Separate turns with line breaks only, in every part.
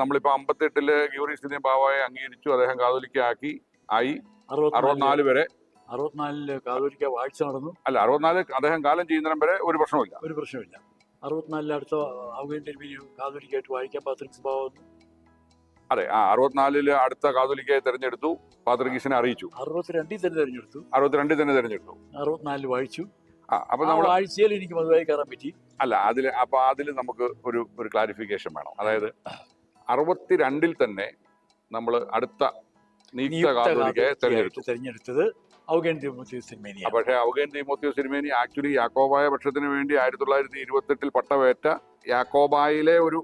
നമ്മളിപ്പോ അമ്പത്തെട്ടിൽ ഗ്യൂറീസിനെ ബാവായെ അംഗീകരിച്ചു അദ്ദേഹം കാതോലിക്കാക്കി ആയി
അറുപത്തിനാല്
വരെ.
അറുപത്തിനാലിൽ കാതോലിക്ക വാഴ്ച നടന്നു.
അല്ല അറുപത്തിനാല് അദ്ദേഹം കാലം ചെയ്യുന്നതിനും വരെ ഒരു പ്രശ്നമില്ല
ഒരു പ്രശ്നമില്ല അറുപത്തിനാലിൽ അടുത്ത കാതോലിക്കായിട്ട് വായിക്കാൻ പാത്രിക്സ് ഭാവം
അതെ ആ അറുപത്തിനാലിൽ അടുത്ത കാതോലിക്കയെ തെരഞ്ഞെടുത്തു പാത്രികീസിനെ അറിയിച്ചു.
അറുപത്തിരണ്ടിൽ തന്നെ തെരഞ്ഞെടുത്തു.
അറുപത്തിരണ്ടിൽ തന്നെ തെരഞ്ഞെടുത്തു.
അറുപത്തിനാലിൽ
വായിച്ചു അപ്പൊ നമ്മൾ
വാഴ്ചയിൽ എനിക്ക് മധുരായി കയറാൻ പറ്റി.
അല്ല അതിൽ അപ്പൊ അതിൽ നമുക്ക് ഒരു ഒരു ക്ലാരിഫിക്കേഷൻ വേണം. അതായത് അറുപത്തിരണ്ടിൽ തന്നെ നമ്മൾ അടുത്ത
തെരഞ്ഞെടുത്തത്
പക്ഷേ തീമോത്തിയോ സിനിമേനി ആക്ച്വലി യാക്കോബായ പക്ഷത്തിന് വേണ്ടി ആയിരത്തി തൊള്ളായിരത്തി ഇരുപത്തെട്ടിൽ പട്ടവേറ്റ യാക്കോബായിലെ ഒരു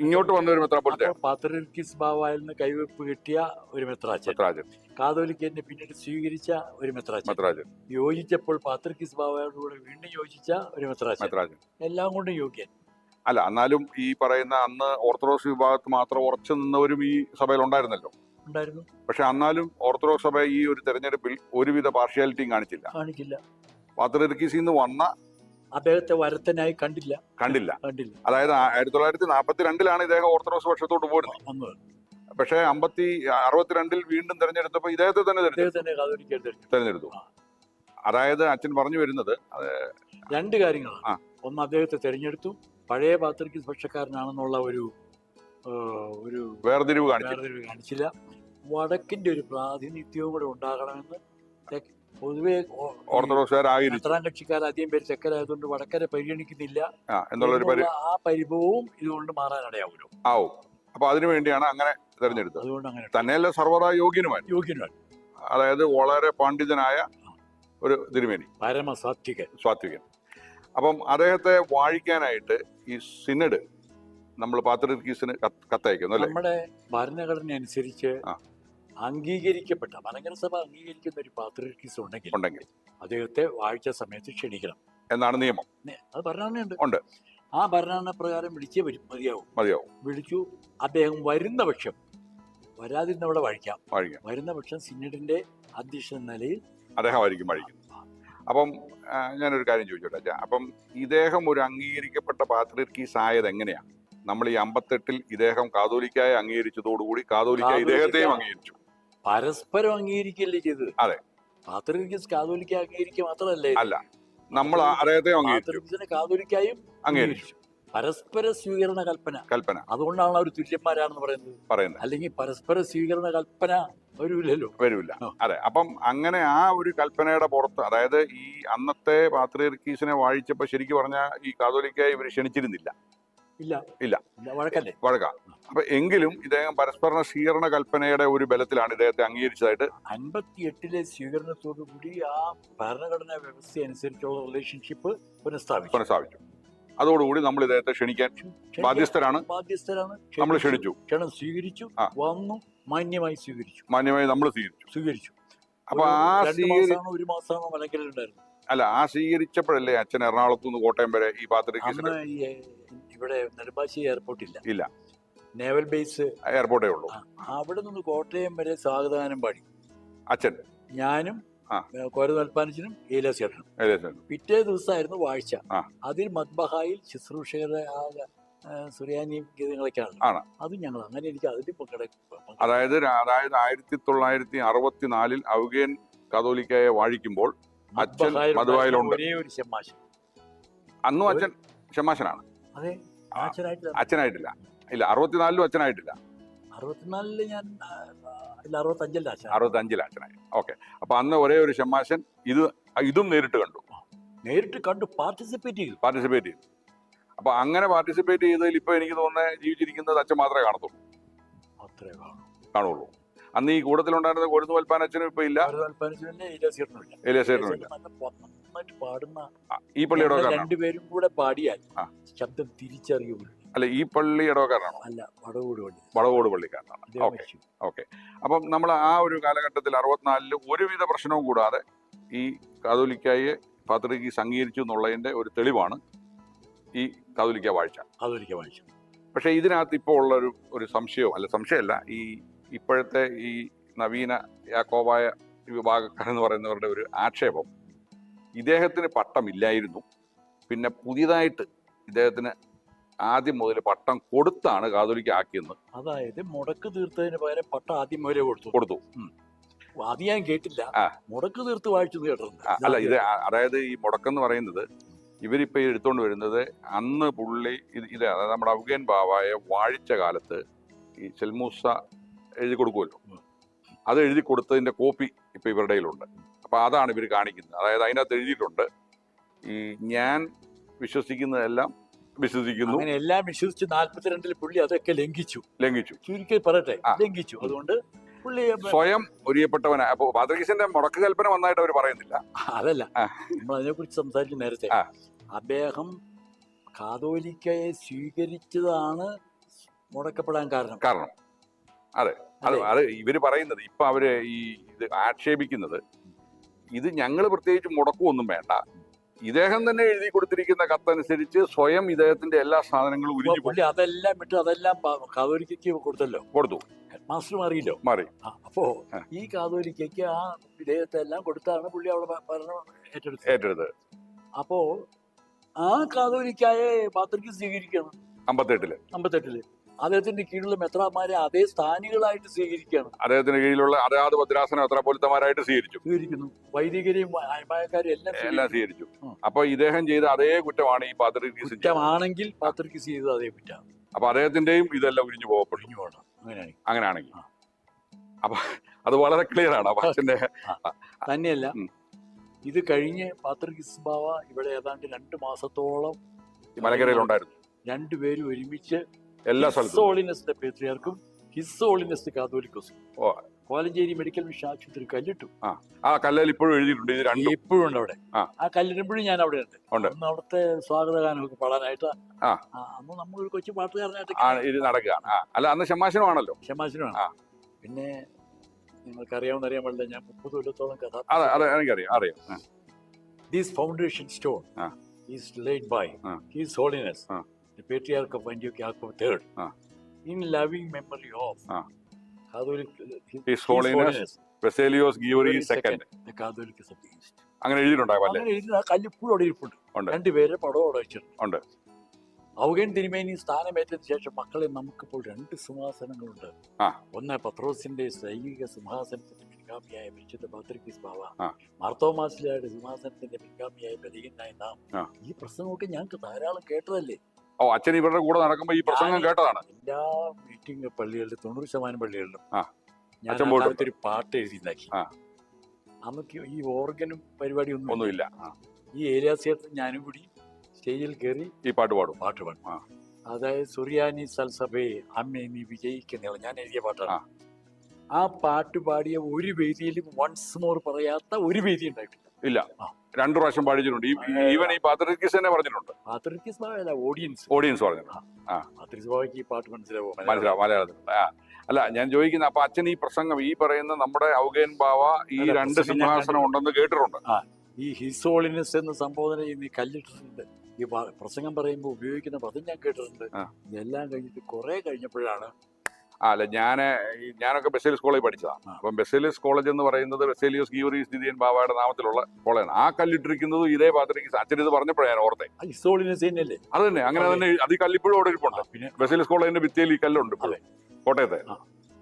ഇങ്ങോട്ട് വന്ന ഒരു മെത്രാപ്പൊലിത്ത
അപ്പോൾ പാത്രിക്കിസ് ബാവായിൽ നിന്ന് കൈവെപ്പ് കിട്ടിയ ഒരു മെത്രാച്ചൻ
മെത്രാജൻ.
കാതോലിക്കനെ പിന്നീട് സ്വീകരിച്ച ഒരു മെത്രാച്ചൻ
മെത്രാജൻ.
യോജിച്ചപ്പോൾ പാത്രക്കിസ് ബാവയോട് കൂടെ വീണ്ടും യോജിച്ച ഒരു മെത്രാച്ചൻ
മെത്രാജൻ.
എല്ലാം കൊണ്ടും യോഗ്യൻ.
അല്ല എന്നാലും ഈ പറയുന്ന അന്ന് ഓർത്തഡോക്സ് വിഭാഗത്ത് മാത്രം ഉറച്ചു നിന്നവരും ഈ സഭയിൽ ഉണ്ടായിരുന്നല്ലോ.
ഉണ്ടായിരുന്നു.
പക്ഷെ എന്നാലും ഓർത്തഡോക്സ് സഭ ഈ ഒരു തെരഞ്ഞെടുപ്പിൽ ഒരുവിധ പാർഷ്യാലിറ്റിയും കാണിച്ചില്ല.
കാണിക്കില്ല
പാത്രിർക്കീസിൽ നിന്ന് വന്ന
അദ്ദേഹത്തെ വരത്തനായി കണ്ടില്ല.
കണ്ടില്ല.
കണ്ടില്ല.
അതായത് ആയിരത്തി തൊള്ളായിരത്തി നാൽപ്പത്തി രണ്ടിലാണ് ഇദ്ദേഹം ഓർത്തഡോക്സ് പക്ഷത്തോട്ട് പോരുന്നത്
വന്നത്
പക്ഷേ അമ്പത്തി അറുപത്തിരണ്ടിൽ വീണ്ടും തെരഞ്ഞെടുത്തപ്പോൾ ഇദ്ദേഹത്തെ തന്നെ തെരഞ്ഞെടുത്തു. അതായത് അച്ഛൻ പറഞ്ഞു വരുന്നത്
രണ്ട് കാര്യങ്ങളാണ്. ഒന്ന് അദ്ദേഹത്തെ തെരഞ്ഞെടുത്തു. പഴയ പാത്രിക്കിസ് പക്ഷക്കാരനാണെന്നുള്ള ഒരു ഒരു
വേർതിരിവ്
കാണിച്ചില്ല. വടക്കിന്റെ ഒരു പ്രാതിനിധ്യവും കൂടെ ഉണ്ടാകണമെന്ന് പൊതുവെ
ഓർത്തഡോക്സുകാരായിരുന്നു
എത്രാം കക്ഷിക്കാർ അധികം പേര് തെക്കരായതുകൊണ്ട് വടക്കരെ പരിഗണിക്കുന്നില്ല.
എന്നുള്ളൊരു
ആ പരിഭവവും ഇതുകൊണ്ട് മാറാനിടയാവുമല്ലോ
ആവും. അപ്പൊ അതിനു വേണ്ടിയാണ് അങ്ങനെ തെരഞ്ഞെടുത്തത്.
അതുകൊണ്ട് അങ്ങനെ
തന്നെയല്ല സർവതാ യോഗ്യനുമായി
യോഗ്യനാണ്
അതായത് വളരെ പണ്ഡിതനായ ഒരു തിരുമേനി.
പരമസാത്വികൻ.
സാത്വികൻ. അപ്പം അദ്ദേഹത്തെ വാഴിക്കാനായിട്ട് ഈ സിനഡ് നമ്മൾ പാത്രീസിന് കത്ത് കത്തയക്കുന്നു അല്ലേ?
നമ്മുടെ ഭരണഘടന അനുസരിച്ച്. അംഗീകരിക്കപ്പെട്ട മലങ്കര സഭ അംഗീകരിക്കുന്ന ഒരു പാത്രീസ് ഉണ്ടെങ്കിൽ
ഉണ്ടെങ്കിൽ.
അദ്ദേഹത്തെ വാഴ്ച സമയത്ത് ക്ഷണിക്കണം.
എന്നാണ് നിയമം.
അത് ഭരണഘടനയുണ്ട്
ഉണ്ട്.
ആ ഭരണഘടന പ്രകാരം വിളിച്ചേ വരും മതിയാവും.
മതിയാവും.
വിളിച്ചു അദ്ദേഹം വരുന്ന പക്ഷം വരാതിരുന്നവിടെ അവിടെ
വഴിക്കാം.
വരുന്ന പക്ഷം സിനഡിന്റെ അധ്യക്ഷൻ നിലയിൽ അദ്ദേഹം
അദ്ദേഹമായിരിക്കും വഴിക്കും. അപ്പം ഞാനൊരു കാര്യം ചോദിച്ചോട്ടെ. അച്ഛാ അപ്പം ഇദ്ദേഹം ഒരു അംഗീകരിക്കപ്പെട്ട പാത്രീർക്കീസ് ആയത് എങ്ങനെയാണ് നമ്മൾ ഈ അമ്പത്തെട്ടിൽ ഇദ്ദേഹം കാതോലിക്കായ അംഗീകരിച്ചതോടുകൂടി കാതോലിക്കായ
കാതോലിക്ക-
ഇദ്ദേഹത്തെയും അംഗീകരിച്ചു.
പരസ്പരം അംഗീകരിക്കല്ലേ ചെയ്തത്?
അതെ.
പാത്രികീസ് കാതോലിക്ക അംഗീകരിക്കുക മാത്രമല്ലേ?
അല്ല. നമ്മൾ
പാത്രികീസിനെ കാതോലിക്കായും
അംഗീകരിച്ചു.
പരസ്പര സ്വീകരണ കൽപ്പന.
കൽപ്പന.
അതുകൊണ്ടാണ് അവർ തുല്യന്മാരാണെന്ന് പറയുന്നത്.
പറയുന്നത്.
അല്ലെങ്കിൽ പരസ്പര സ്വീകരണ കൽപ്പന വരില്ലല്ലോ വരൂല.
അതെ. അപ്പം അങ്ങനെ ആ ഒരു കൽപ്പനയുടെ പുറത്ത് അതായത് ഈ അന്നത്തെ പാത്രീർക്കീസിനെ വാഴിച്ചപ്പോൾ ശരിക്കും പറഞ്ഞാൽ ഈ കാതോലിക്കായി ഇവർ ക്ഷണിച്ചിരുന്നില്ല.
ഇല്ല.
ഇല്ല.
വഴക്കല്ലേ.
വഴക്ക. അപ്പൊ എങ്കിലും ഇദ്ദേഹം പരസ്പര സ്വീകരണ കൽപ്പനയുടെ ഒരു ബലത്തിലാണ് ഇദ്ദേഹത്തെ അംഗീകരിച്ചതായിട്ട്
അൻപത്തി എട്ടിലെ സ്വീകരണത്തോടു കൂടി ആ ഭരണഘടനാ വ്യവസ്ഥ അനുസരിച്ചുള്ള റിലേഷൻഷിപ്പ് പുനഃസ്ഥാപിച്ചു.
പുനഃസ്ഥാപിച്ചു. അതോടുകൂടി നമ്മൾ ഇദ്ദേഹത്തെ ക്ഷണിക്കാൻ ബാധ്യസ്ഥരാണ്.
ബാധ്യസ്ഥരാണ്.
നമ്മൾ
ക്ഷണിച്ചു. ക്ഷണം സ്വീകരിച്ചു. വന്നു. മാന്യമായി സ്വീകരിച്ചു.
മാന്യമായി നമ്മൾ സ്വീകരിച്ചു.
സ്വീകരിച്ചു.
അപ്പൊ ആ
ഒരു മാസമാണോ മലങ്കലുണ്ടായിരുന്നു
അല്ല ആ സ്വീകരിച്ചപ്പോഴല്ലേ അച്ഛൻ എറണാകുളത്തു നിന്ന് കോട്ടയം വരെ ഈ
ഏ, ഇവിടെ നെടുമ്പാശ്ശേരി എയർപോർട്ട് ഇല്ല.
ഇല്ല.
നേവൽ ബേസ്
എയർപോർട്ടേ ഉള്ളൂ.
അവിടെ നിന്ന് കോട്ടയം വരെ സ്വാഗതഗാനം പാടി.
അച്ഛൻ.
ഞാനും. കോരനൽപ്പാനച്ചനും ഏലാസേട്ടനും പിറ്റേ ദിവസമായിരുന്നു വാഴ്ച. അതിൽ മത്ബഹായിൽ ശുശ്രൂഷകരെ സുറിയാനി ഗീതങ്ങളൊക്കെയാണ്. അത് ഞങ്ങൾ അങ്ങനെ എനിക്ക് അതിൽ പങ്കെടു
അതായത് അതായത് ആയിരത്തി തൊള്ളായിരത്തി അറുപത്തിനാലിൽ ഔഗേൻ കാതോലിക്കയെ വാഴിക്കുമ്പോൾ അച്ഛൻ മധുവായിലുണ്ട്.
ഒരേ ഒരു ശമാശം
അന്നും അച്ഛൻ ഷമാശനാണ്
അതെ. അച്ഛനായിട്ടില്ല.
ഇല്ല അറുപത്തിനാലിലും അച്ഛനായിട്ടില്ല.
അറുപത്തിനാലിൽ ഞാൻ
അറുപത്തഞ്ചിൽ അച്ഛനായി. ഓക്കെ. അപ്പൊ അന്ന് ഒരേ ഒരു ഷമാശൻ ഇത് ഇതും നേരിട്ട് കണ്ടു.
നേരിട്ട് കണ്ടു പാർട്ടിസിപ്പേറ്റ് ചെയ്തു.
പാർട്ടിസിപ്പേറ്റ് ചെയ്തു. അപ്പൊ അങ്ങനെ പാർട്ടിസിപ്പേറ്റ് ചെയ്തതിൽ ഇപ്പൊ എനിക്ക് തോന്നുന്നത് ജീവിച്ചിരിക്കുന്നത് അച്ഛൻ മാത്രമേ കാണത്തുള്ളൂ.
അത്രേ കാണൂ.
കാണുള്ളൂ. അന്ന് ഈ കൂടത്തിലുണ്ടായിരുന്ന അച്ഛനും ഇപ്പൊ ഇല്ല. ഇല്ല
പാടുന്ന
ഈ പള്ളി
രണ്ടുപേരും കൂടെ പാടിയാൽ ശബ്ദം തിരിച്ചറിയുള്ളൂ
അല്ല ഈ പള്ളി ഇടവക്കാരനാണോ?
അല്ല വടകോട് പള്ളി
വടകോട് പള്ളിക്കാരനാണ് ഓക്കെ. ഓക്കെ. അപ്പം നമ്മൾ ആ ഒരു കാലഘട്ടത്തിൽ അറുപത്തിനാലിൽ ഒരുവിധ പ്രശ്നവും കൂടാതെ ഈ കാതോലിക്കായെ പാത്രിക്ക് സംഗീകരിച്ചു എന്നുള്ളതിന്റെ ഒരു തെളിവാണ് ഈ കാതോലിക്ക വാഴ്ച.
കാതോലിക്ക വാഴ്ച.
പക്ഷേ ഇതിനകത്ത് ഇപ്പോൾ ഉള്ള ഒരു ഒരു സംശയവും അല്ല സംശയമല്ല ഈ ഇപ്പോഴത്തെ ഈ നവീന യാക്കോബായ വിഭാഗക്കാരെന്ന് പറയുന്നവരുടെ ഒരു ആക്ഷേപം. ഇദ്ദേഹത്തിന് പട്ടമില്ലായിരുന്നു. പിന്നെ പുതിയതായിട്ട് ഇദ്ദേഹത്തിന് ആദ്യം മുതൽ പട്ടം കൊടുത്താണ് കാതോലിക്ക ആക്കിയെന്ന്.
അതായത് മുടക്ക് തീർത്തതിന് പകരം പട്ടം ആദ്യം മുതലേ കൊടുത്തു.
കൊടുത്തു.
അത് ഞാൻ കേട്ടില്ല. മുടക്ക് തീർത്ത് വായിച്ചു കേട്ടിട്ടുണ്ട്.
അല്ല ഇത് അതായത് ഈ മുടക്കം എന്ന് പറയുന്നത് ഇവരിപ്പോ എടുത്തുകൊണ്ട് എടുത്തോണ്ട് വരുന്നത് അന്ന് പുള്ളി ഇത് ഇത് അതായത് നമ്മുടെ അഫ്ഗാൻ ബാവായ വാഴിച്ച കാലത്ത് ഈ ചെൽമൂസ എഴുതി കൊടുക്കുമല്ലോ. അത് എഴുതി കൊടുത്തതിന്റെ കോപ്പി ഇപ്പൊ ഇവരുടെ കയ്യിലുണ്ട്. അപ്പൊ അതാണ് ഇവർ കാണിക്കുന്നത്. അതായത് അതിനകത്ത് എഴുതിയിട്ടുണ്ട് ഈ ഞാൻ വിശ്വസിക്കുന്നതെല്ലാം വിശ്വസിക്കുന്നു.
അങ്ങനെ എല്ലാം വിശ്വസിച്ച് നാല്പത്തിരണ്ടിൽ പുള്ളി അതൊക്കെ ലംഘിച്ചു.
ലംഘിച്ചു.
ചുരുക്കി പറയട്ടെ. ലംഘിച്ചു. അതുകൊണ്ട് പുള്ളി
സ്വയം ഒരിയപ്പെട്ടവനാ. അപ്പൊ പാത്രികീസിന്റെ മുടക്ക് കൽപ്പന വന്നായിട്ട് അവർ പറയുന്നില്ല.
അതല്ല. നമ്മൾ അതിനെ കുറിച്ച് സംസാരിച്ചു നേരത്തെ അദ്ദേഹം കാതോലിക്കയെ സ്വീകരിച്ചതാണ് മുടക്കപ്പെടാൻ കാരണം.
കാരണം. അതെ. അത്? അത്. ഇവർ പറയുന്നത് ഇപ്പൊ അവർ ഈ ഇത് ആക്ഷേപിക്കുന്നത് ഇത് ഞങ്ങൾ പ്രത്യേകിച്ച് മുടക്കമൊന്നും വേണ്ട. ഇദ്ദേഹം തന്നെ എഴുതി കൊടുത്തിരിക്കുന്ന കത്തനുസരിച്ച് സ്വയം ഇദ്ദേഹത്തിന്റെ എല്ലാ സാധനങ്ങളും ഉരിഞ്ഞു
പുള്ളി അതെല്ലാം വിട്ട് അതെല്ലാം കാതോലിക്കയ്ക്ക് കൊടുത്തല്ലോ.
കൊടുത്തു.
മാസ്റ്റർ മാറിയില്ലോ.
മാറി.
അപ്പോ ഈ കാതോലിക്കയ്ക്ക് ആ ഇദ്ദേഹത്തെ എല്ലാം കൊടുത്താണ് പുള്ളി അവിടെ ഭരണം ഏറ്റെടുത്തത്.
ഏറ്റെടുത്ത്
അപ്പോ ആ കാതോലിക്കായ പാത്രിക്ക് സ്വീകരിക്കണം.
അമ്പത്തെട്ടിൽ.
അമ്പത്തെട്ടിൽ. അദ്ദേഹത്തിന്റെ കീഴിലുള്ള മെത്രാന്മാരെ അതേ സ്ഥാനികളായിട്ട് സ്വീകരിക്കുകയാണ്.
അദ്ദേഹത്തിന്റെ കീഴിലുള്ള അതാത് ഭദ്രാസന എത്രപോലത്തമാരായിട്ട് സ്വീകരിച്ചു.
സ്വീകരിക്കുന്നു. വൈദികരെയും അയമായക്കാരെയും എല്ലാം.
സ്വീകരിച്ചു. അപ്പൊ ഇദ്ദേഹം ചെയ്ത അതേ കുറ്റമാണ് ഈ പാത്രികീസ്.
കുറ്റമാണെങ്കിൽ പാത്രിക്ക് ചെയ്തത് അതേ കുറ്റമാണ്.
അപ്പൊ അദ്ദേഹത്തിന്റെയും ഇതെല്ലാം ഉരിഞ്ഞു
പോകണം. അങ്ങനെയാണ്
അങ്ങനെയാണെങ്കിൽ. അപ്പൊ അത് വളരെ ക്ലിയർ ആണ്. അച്ഛന്റെ
തന്നെയല്ല ഇത് കഴിഞ്ഞ് പാത്രികിസ് ബാവ ഇവിടെ ഏതാണ്ട് രണ്ട് മാസത്തോളം
മലകരയിലുണ്ടായിരുന്നു.
രണ്ടുപേരും ഒരുമിച്ച്
എല്ലാ സ്ഥലത്തും
പേത്രിയാർക്കും ഹിസ്സോളിനസ് കാതോലിക്കോസും
ഓ.
കോലഞ്ചേരി മെഡിക്കൽ മിഷൻ ആശുപത്രി കല്ലിട്ടു
ആ കല്ലിൽ ഇപ്പോഴും എഴുതിയിട്ടുണ്ട് ഇത്
ഇപ്പോഴും ഉണ്ട് അവിടെ
ആ.
കല്ലിടുമ്പോഴും ഞാൻ അവിടെ ഉണ്ട്. അന്ന് അവിടുത്തെ സ്വാഗതഗാനമൊക്കെ പാടാനായിട്ട്. അന്ന് നമ്മൾ ഒരു കൊച്ചു പാട്ടുകാരനായിട്ട്
ഇത് നടക്കുകയാണ് അല്ല അന്ന് ഷമാശനമാണല്ലോ
ക്ഷമാശനമാണ്
ആ.
പിന്നെ നിങ്ങൾക്ക് അറിയാവുന്ന അറിയാൻ പാടില്ല ഞാൻ മുപ്പത് കൊല്ലത്തോളം കഥ
എനിക്കറിയാം അറിയാം
these foundation stone. Is laid by
his
his holiness. The patriarch of Antioch Yaakov III
ആ.
in loving memory of
uh.
Catholic
His his Holiness Veselios Giori II,
the Catholic of the East.
അങ്ങനെ എഴുതിയിട്ടുണ്ടാകും അല്ലേ
എഴുതി അവിടെ ഇരിപ്പുണ്ട്. രണ്ടുപേരെ പടവും അവിടെ വെച്ചിട്ടുണ്ട്. ഔഗൻ തിരുമേനി സ്ഥാനമേറ്റതിനു ശേഷം മക്കളെ നമുക്കിപ്പോൾ രണ്ട് സിംഹാസനങ്ങളുണ്ട്. ഒന്ന് പത്രോസിന്റെ സൈനിക സിംഹാസനത്തിന്റെ പിൻഗാമിയായ പരിശുദ്ധ പാത്രിക്കിസ് ബാവ. മാർത്തോമാസിലയുടെ സിംഹാസനത്തിന്റെ പിൻഗാമിയായ ബലികനായ നാം. ഈ പ്രസംഗമൊക്കെ ഞങ്ങൾക്ക് ധാരാളം കേട്ടതല്ലേ
ഓ അച്ഛൻ ഇവരുടെ കൂടെ നടക്കുമ്പോ ഈ പ്രസംഗം കേട്ടതാണ്
എല്ലാ മീറ്റിംഗ് പള്ളികളിലും തൊണ്ണൂറ് ശതമാനം പള്ളികളിലും
ആ.
ഞാൻ
അച്ഛൻ പോയിട്ടുണ്ട്.
ഒരു പാട്ട് എഴുതിണ്ടാക്കി
ആ.
അന്നൊക്കെ ഈ ഓർഗനും പരിപാടി ഒന്നും
ഒന്നുമില്ല ഈ
ഈ സേത്ത് ഞാനും കൂടി സ്റ്റേജിൽ കയറി
ഈ പാട്ട് പാടും
പാട്ട് പാടും
ആ.
അതായത് സുറിയാനി സൽസഭയെ അമ്മേ നീ വിജയിക്കുന്നില്ല ഞാൻ എഴുതിയ പാട്ടാണ്
ആ.
ആ പാട്ട് പാടിയ ഒരു വേദിയിലും വൺസ് മോർ പറയാത്ത ഒരു വേദി ഉണ്ടായിട്ടില്ല
ഇല്ല
ആ.
രണ്ടു പ്രാവശ്യം പാടിച്ചിട്ടുണ്ട്. ഈവൻ ഈ പാത്രികീസ് തന്നെ പറഞ്ഞിട്ടുണ്ട്.
പാത്രിക്കിസ് ഓഡിയൻസ്
ഓഡിയൻസ് പറഞ്ഞിട്ടുണ്ട്.
പാത്രിക്കിസ് ഈ പാട്ട് മനസ്സിലാവും?
മനസ്സിലാവും മലയാളത്തിൽ. അല്ല ഞാൻ ചോദിക്കുന്ന അപ്പൊ അച്ഛൻ ഈ പ്രസംഗം ഈ പറയുന്ന നമ്മുടെ ഔഗേൻ ബാവ ഈ രണ്ട് സിംഹാസനം ഉണ്ടെന്ന് കേട്ടിട്ടുണ്ട്.
ഈ ഹിസോളിനസ് എന്ന് സംബോധന ചെയ്യുന്ന ഈ കല്ലിട്ടിട്ടുണ്ട്. ഈ പ്രസംഗം പറയുമ്പോൾ ഉപയോഗിക്കുന്ന പദം ഞാൻ കേട്ടിട്ടുണ്ട്.
എല്ലാം
ഇതെല്ലാം കഴിഞ്ഞിട്ട് കുറെ കഴിഞ്ഞപ്പോഴാണ്
അല്ല ഞാൻ ഞാനൊക്കെ ബെസേലിയസ് കോളേജ് പഠിച്ചതാണ്. അപ്പം ബെസേലിയസ് കോളേജ് എന്ന് പറയുന്നത് ബെസേലിയസ് ഗീവറീസ് ദിദിയൻ ബാബയുടെ നാമത്തിലുള്ള കോളേജാണ്. ആ കല്ലിട്ടിരിക്കുന്നത് ഇതേ പാത്രയ്ക്ക് അച്ഛൻ ഇത് പറഞ്ഞപ്പോഴാണ് ഞാൻ ഓർത്തെ. അത് തന്നെ അങ്ങനെ. തന്നെ അത് കല്ലിപ്പോഴും അവിടെ ഇരിപ്പുണ്ട്. ബെസേലിയസ് കോളേജിന്റെ ഭിത്തിയിൽ ഈ കല്ലുണ്ട്. കോട്ടയത്തെ.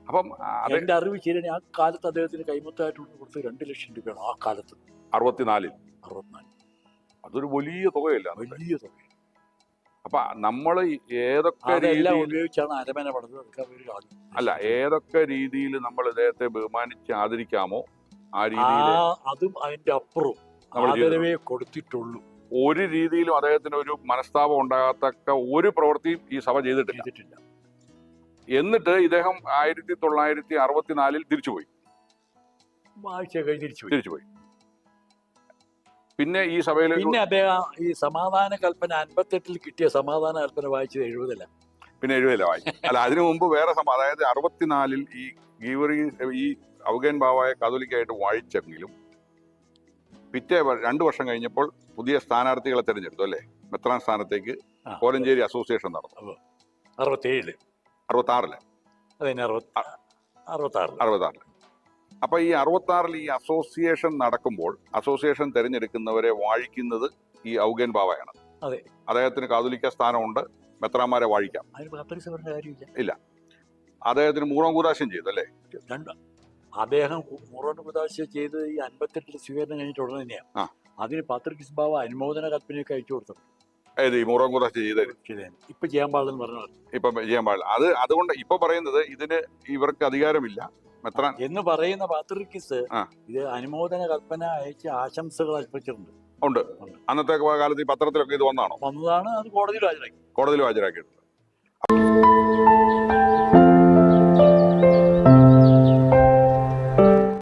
അപ്പം അതിന്റെ
എന്റെ അറിവ് ശരിയാണ് ആ കാലത്ത് അദ്ദേഹത്തിന് കൈമുത്തായിട്ട് കൊടുത്ത് രണ്ട് ലക്ഷം രൂപയാണ് ആ കാലത്ത്.
അറുപത്തിനാലിൽ.
അറുപത്തിനാല്
അതൊരു വലിയ തുകയല്ല.
വലിയ തുക
അപ്പൊ നമ്മൾ ഏതൊക്കെ രീതിയിൽ
ഉപയോഗിച്ചാണ് അരമന പണിത് അതൊക്കെ
അല്ല ഏതൊക്കെ രീതിയിൽ നമ്മൾ ഇദ്ദേഹത്തെ ബഹുമാനിച്ച് ആദരിക്കാമോ ആ രീതിയിൽ
അതും അതിന്റെ അപ്പുറവും ആദരവേ കൊടുത്തിട്ടുള്ളൂ.
ഒരു രീതിയിലും അദ്ദേഹത്തിന് ഒരു മനസ്താപം ഉണ്ടാകത്തക്ക ഒരു പ്രവൃത്തിയും ഈ സഭ ചെയ്തിട്ടില്ല. എന്നിട്ട് ഇദ്ദേഹം ആയിരത്തി തൊള്ളായിരത്തി അറുപത്തിനാലിൽ തിരിച്ചുപോയി. തിരിച്ചുപോയി. പിന്നെ ഈ സഭയിൽ
പിന്നെ അദ്ദേഹം ഈ സമാധാന കൽപ്പന അൻപത്തെട്ടിൽ കിട്ടിയ സമാധാന കൽപ്പന വായിച്ചത് എഴുപതല്ല
പിന്നെ എഴുപതല്ല വായിച്ചു അല്ല അതിനു മുമ്പ് വേറെ അതായത് അറുപത്തിനാലിൽ ഈ ഗീവറി ഈ അവഗേൻ ബാവായ കാതോലിക്കായിട്ട് വായിച്ചെങ്കിലും പിറ്റേ രണ്ടു വർഷം കഴിഞ്ഞപ്പോൾ പുതിയ സ്ഥാനാർത്ഥികളെ തിരഞ്ഞെടുത്തു അല്ലേ? മെത്രാൻ സ്ഥാനത്തേക്ക് കോലഞ്ചേരി അസോസിയേഷൻ നടന്നു.
അറുപത്തേഴിൽ.
അറുപത്തി
ആറിൽ അറുപത്തി
ആറിൽ അപ്പൊ ഈ അറുപത്തി ആറിൽ ഈ അസോസിയേഷൻ നടക്കുമ്പോൾ അസോസിയേഷൻ തിരഞ്ഞെടുക്കുന്നവരെ വാഴിക്കുന്നത് ഈ ഔഗൻ ബാവയാണ്.
അതെ.
അദ്ദേഹത്തിന് കാതുലിക്ക സ്ഥാനമുണ്ട് മെത്രാമാരെ വാഴിക്കാം.
ഇല്ല.
അദ്ദേഹത്തിന് മൂറം കൂതാശം ചെയ്തു അല്ലേ?
അദ്ദേഹം മുറോട്ട് കൂതാശം ചെയ്ത് ഈ അൻപത്തെട്ടിൽ സ്വീകരണം കഴിഞ്ഞിട്ട് ഉടനെ തന്നെയാണ്. അതിന് പാത്രിക് ബാബ അനുമോദന കൽപ്പനയൊക്കെ അയച്ചു കൊടുത്തു.
ഏത് ഈ മൂറം കൂതാശ ചെയ്തത്?
ചെയ്തേനെ. ഇപ്പൊ ചെയ്യാൻ പാടില്ലെന്ന് പറഞ്ഞു
ഇപ്പൊ ചെയ്യാൻ പാടില്ല. അത് അതുകൊണ്ട് ഇപ്പൊ പറയുന്നത് ഇതിന് ഇവർക്ക് അധികാരമില്ല. മെത്രാൻ
എന്ന് പറയുന്ന പാത്രിക്കിസ്. ഇത് അനുമോദന കൽപ്പന അയച്ച് ആശംസകൾ അർപ്പിച്ചിട്ടുണ്ട്.
ഉണ്ട്. അന്നത്തെ കാലത്ത് ഈ പത്രത്തിലൊക്കെ ഇത് വന്നാണോ
വന്നതാണ് അത് കോടതിയിൽ ഹാജരാക്കി.
കോടതിയിൽ ഹാജരാക്കിയിട്ടുണ്ട്.